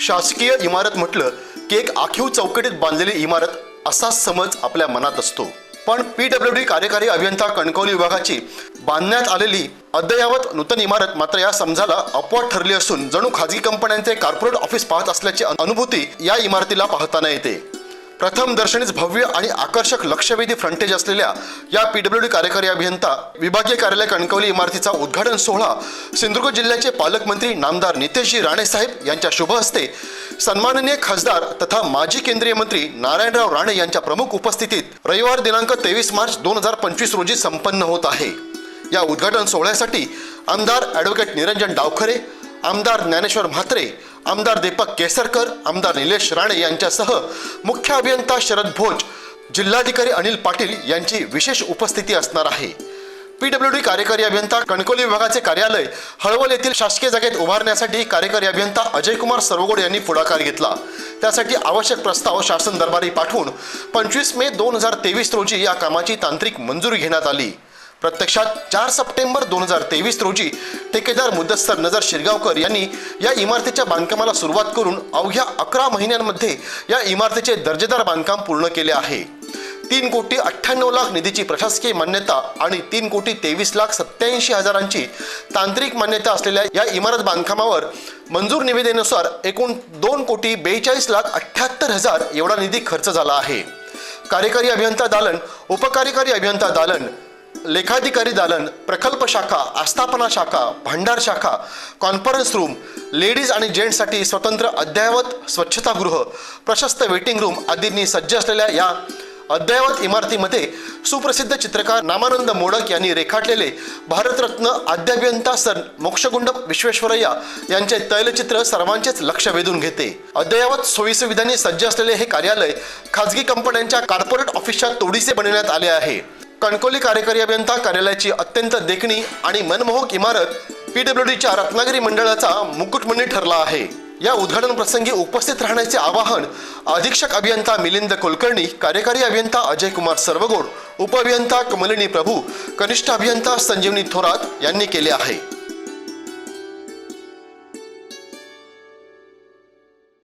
शासकीय इमारत म्हटलं की एक आखीव चौकटीत बांधलेली इमारत असा समज आपल्या मनात असतो. पण पी डब्ल्यू डी कार्यकारी अभियंता कणकवली विभागाची बांधण्यात आलेली अद्ययावत नूतन इमारत मात्र या समजाला अपवाद ठरली असून जणू खाजगी कंपन्यांचे कॉर्पोरेट ऑफिस पाहत असल्याची अनुभूती या इमारतीला पाहताना येते. प्रथम दर्शनीच भव्य आणि आकर्षक लक्षवेधी फ्रंटेज असलेल्या या पीडब्ल्यू डी कार्यकारी अभियंता विभागीय कार्यालय कणकवली इमारतीचा उद्घाटन सोहळा सिंधुदुर्ग जिल्ह्याचे पालकमंत्री नामदार नितेशजी राणे साहेब यांच्या शुभ हस्ते सन्माननीय खासदार तथा माजी केंद्रीय मंत्री नारायणराव राणे यांच्या प्रमुख उपस्थितीत रविवार दिनांक तेवीस मार्च दोन हजार पंचवीस रोजी संपन्न होत आहे. या उद्घाटन सोहळ्यासाठी आमदार ॲडव्होकेट निरंजन डावखरे आमदार ज्ञानेश्वर म्हात्रे आमदार दीपक केसरकर आमदार निलेश राणे यांच्यासह मुख्य अभियंता शरद भोज जिल्हाधिकारी अनिल पाटील यांची विशेष उपस्थिती असणार आहे. पी डब्ल्यू डी कार्यकारी अभियंता कणकोली विभागाचे कार्यालय हळवल येथील शासकीय जागेत उभारण्यासाठी कार्यकारी अभियंता अजयकुमार सर्वगोड यांनी पुढाकार घेतला. त्यासाठी आवश्यक प्रस्ताव शासन दरबारी पाठवून पंचवीस मे दोन हजार तेवीस रोजी या कामाची तांत्रिक मंजुरी घेण्यात आली. प्रत्यक्षात चार सप्टेंबर दोन हजार तेवीस रोजी ठेकेदार मुदस्सर नजर शिरगावकर यांनी या इमारतीच्या बांधकामाला सुरुवात करून अवघ्या अकरा महिन्यांमध्ये या इमारतीचे दर्जेदार बांधकाम पूर्ण केले आहे. तीन कोटी अठ्ठ्याण्णव लाख निधीची प्रशासकीय मान्यता आणि तीन कोटी तेवीस लाख सत्याऐंशी हजारांची तांत्रिक मान्यता असलेल्या या इमारत बांधकामावर मंजूर निविदेनुसार एकूण दोन कोटी बेचाळीस लाख अठ्ठ्याहत्तर हजार एवढा निधी खर्च झाला आहे. कार्यकारी अभियंता दालन उपकार्यकारी अभियंता दालन लेखाधिकारी दालन प्रकल्प शाखा आस्थापना शाखा भांडार शाखा कॉन्फरन्स रूम लेडीज आणि जेंट्ससाठी स्वतंत्र अद्ययावत स्वच्छतागृह प्रशस्त वेटिंग रूम आदींनी सज्ज असलेल्या या अद्ययावत इमारतीमध्ये सुप्रसिद्ध चित्रकार नामानंद मोडक यांनी रेखाटलेले भारतरत्न आद्याभियंता सर मोक्षगुंड विश्वेश्वरय्या यांचे तैलचित्र सर्वांचेच लक्ष वेधून घेते. अद्ययावत सोयीसुविधांनी सज्ज असलेले हे कार्यालय खाजगी कंपन्यांच्या कॉर्पोरेट ऑफिसच्या तोडीसे बनवण्यात आले आहे. कणकोली कार्यकारी अभियंता कार्यालयाची अत्यंत देखणी आणि मनमोहक इमारत पीडब्ल्यू डीच्या रत्नागिरी मंडळाचा मुकुटमणी ठरला आहे. या उद्घाटन प्रसंगी उपस्थित राहण्याचे आवाहन अधीक्षक अभियंता मिलिंद कुलकर्णी कार्यकारी अभियंता अजय कुमार सर्वगोड उपअभियंता कमलिनी प्रभू कनिष्ठ अभियंता संजीवनी थोरात यांनी केले आहे.